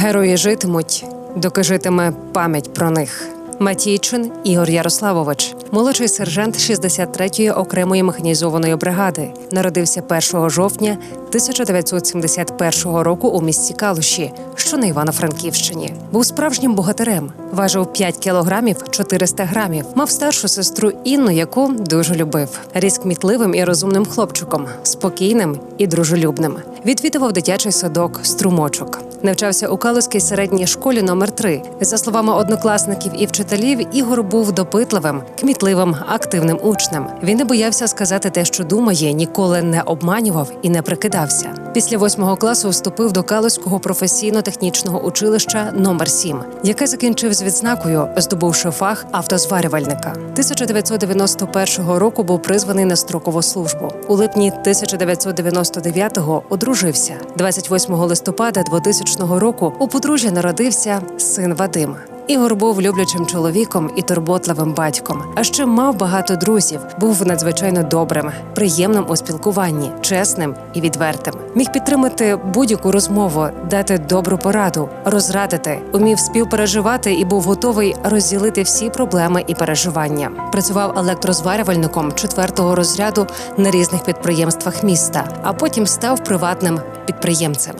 Герої житимуть, доки житиме пам'ять про них. Матійчин Ігор Ярославович, молодший сержант 63-ї окремої механізованої бригади, народився 1 жовтня 1971 року у місті Калуші, що на Івано-Франківщині. Був справжнім богатирем, важив 5 кілограмів 400 грамів. Мав старшу сестру Інну, яку дуже любив. Ріс кмітливим і розумним хлопчиком, спокійним і дружелюбним. Відвідував дитячий садок струмочок. Навчався у Калузькій середній школі номер 3 За словами однокласників і вчителів, Ігор був допитливим, кмітливим, активним учнем. Він не боявся сказати те, що думає, ніколи не обманював і не прикидався. Після восьмого класу вступив до Калузького професійно-технічного училища номер 7 яке закінчив з відзнакою, здобувши фах автозварювальника. 1991 року був призваний на строкову службу. У липні 1999-го одружився. 28 листопада 2000 року у подружжя народився син Вадим. Ігор був люблячим чоловіком і турботливим батьком. А ще мав багато друзів, був надзвичайно добрим, приємним у спілкуванні, чесним і відвертим. Міг підтримати будь-яку розмову, дати добру пораду, розрадити, умів співпереживати і був готовий розділити всі проблеми і переживання. Працював електрозварювальником четвертого розряду на різних підприємствах міста, а потім став приватним підприємцем.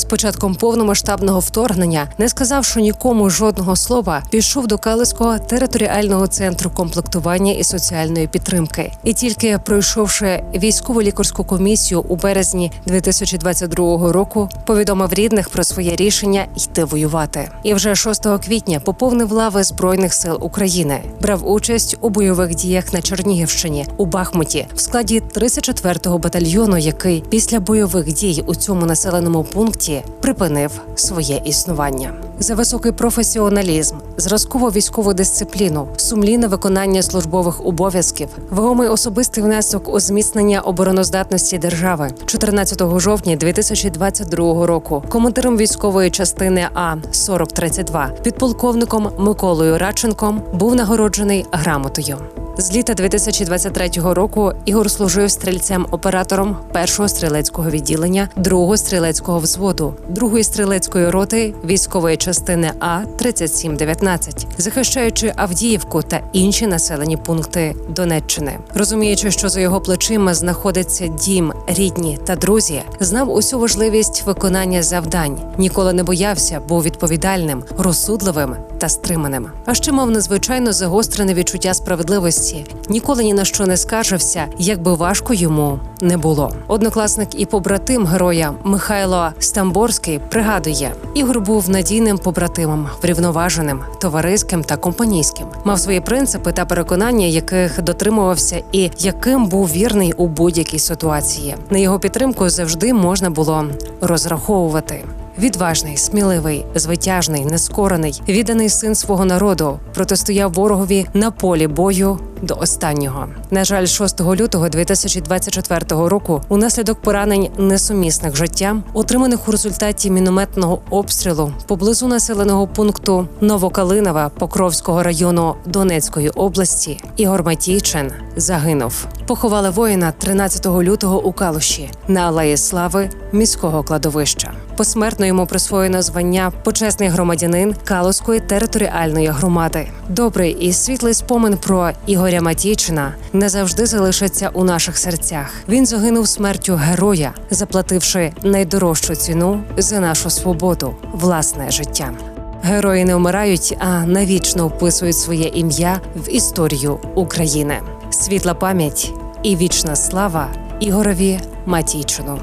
З початком повномасштабного вторгнення, не сказавши нікому жодного слова, пішов до Калицького територіального центру комплектування і соціальної підтримки. І тільки пройшовши військово лікарську комісію у березні 2022 року, повідомив рідних про своє рішення йти воювати. І вже 6 квітня поповнив лави збройних сил України, брав участь у бойових діях на Чернігівщині у Бахмуті в складі 34-го батальйону, який після бойових дій у цьому населеному пункті припинив своє існування. За високий професіоналізм, зразкову військову дисципліну, сумлінне виконання службових обов'язків, вагомий особистий внесок у зміцнення обороноздатності держави 14 жовтня 2022 року. Командиром військової частини А 4032 підполковником Миколою Радченком був нагороджений грамотою. З літа 2023 року Ігор служив стрільцем-оператором першого стрілецького відділення, другого стрілецького взводу, другої стрілецької роти військової частини А 3719 захищаючи Авдіївку та інші населені пункти Донеччини. Розуміючи, що за його плечима знаходиться дім, рідні та друзі, знав усю важливість виконання завдань. Ніколи не боявся, був відповідальним, розсудливим та стриманим. А ще мав надзвичайно загострене відчуття справедливості. Ніколи ні на що не скаржився, як би важко йому не було. Однокласник і побратим героя Михайло Стамборський пригадує, Ігор був надійним побратимом, врівноваженим, товариським та компанійським. Мав свої принципи та переконання, яких дотримувався, і яким був вірний у будь-якій ситуації. На його підтримку завжди можна було розраховувати. Відважний, сміливий, звитяжний, нескорений, відданий син свого народу, протистояв ворогові на полі бою до останнього. На жаль, 6 лютого 2024 року, унаслідок поранень несумісних життям, отриманих у результаті мінометного обстрілу поблизу населеного пункту Новокалинова Покровського району Донецької області, Ігор Матійчин загинув. Поховали воїна 13 лютого у Калуші на Алеї Слави міського кладовища. Посмертно йому присвоєно звання почесний громадянин Калузької територіальної громади. Добрий і світлий спомин про Ігоря Матійчина не завжди залишиться у наших серцях. Він загинув смертю героя, заплативши найдорожчу ціну за нашу свободу, власне життя. Герої не вмирають, а навічно вписують своє ім'я в історію України. Світла пам'ять і вічна слава Ігорові Матійчину.